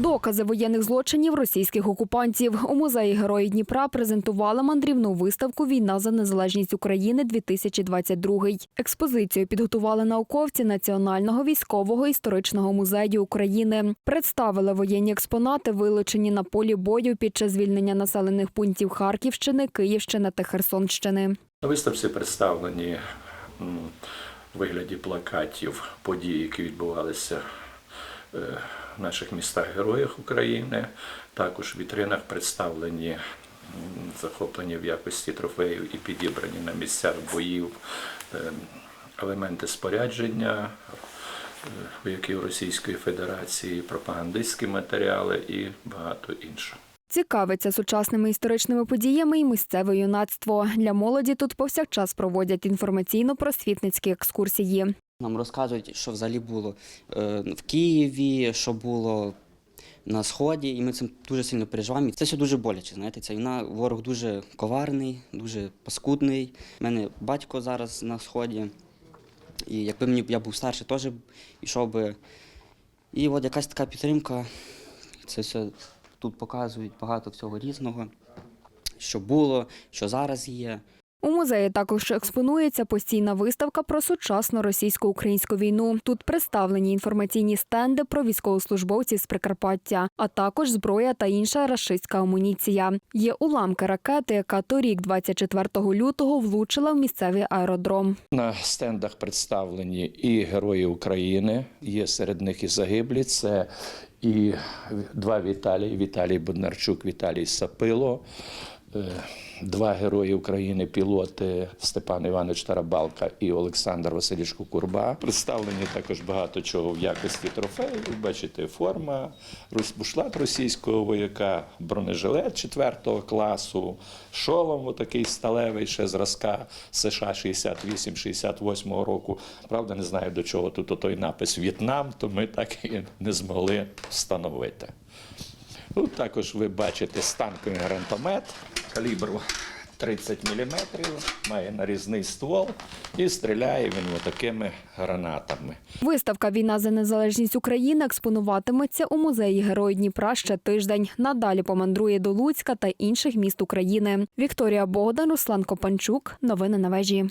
Докази воєнних злочинів російських окупантів у музеї Герої Дніпра презентували мандрівну виставку Війна за незалежність України 2022 Експозицію підготували науковці Національного військового історичного музею України. Представили воєнні експонати, вилучені на полі бою під час звільнення населених пунктів Харківщини, Київщини та Херсонщини. На виставці представлені вигляді плакатів події, які відбувалися в наших містах-героях України. Також в вітринах представлені захоплені в якості трофеїв і підібрані на місцях боїв е, елементи спорядження е, вояків Російської Федерації, пропагандистські матеріали і багато іншого. Цікавиться сучасними історичними подіями і місцеве юнацтво. Для молоді тут повсякчас проводять інформаційно-просвітницькі екскурсії. Нам розказують, що взагалі було е, в Києві, що було на Сході, і ми цим дуже сильно переживаємо. Це все дуже боляче. Знаєте, ця війна, ворог дуже коварний, дуже паскудний. У мене батько зараз на Сході. І якби мені я був старший, теж йшов би. І от якась така підтримка. Це все тут показують багато всього різного, що було, що зараз є. У музеї також експонується постійна виставка про сучасну російсько-українську війну. Тут представлені інформаційні стенди про військовослужбовців з Прикарпаття, а також зброя та інша рашистська амуніція. Є уламки ракети, яка торік, 24 лютого, влучила в місцевий аеродром. На стендах представлені і герої України, є серед них і загиблі. Це і два Віталії: Віталій Боднарчук, Віталій Сапило. Два герої України, пілоти Степан Іванович Тарабалка і Олександр Васильович Курба. Представлені також багато чого в якості трофеїв. Бачите, форма, бушлат російського вояка, бронежилет 4 класу, шолом отакий сталевий ще зразка США 68-68 року. Правда, не знаю до чого тут той напис В'єтнам, то ми так і не змогли встановити. Тут також ви бачите станковий гранатомет калібру 30 мм, має нарізний ствол і стріляє він отакими гранатами. Виставка Війна за незалежність України експонуватиметься у музеї Герої Дніпра ще тиждень. Надалі помандрує до Луцька та інших міст України. Вікторія Богдан, Руслан Копанчук. Новини на вежі.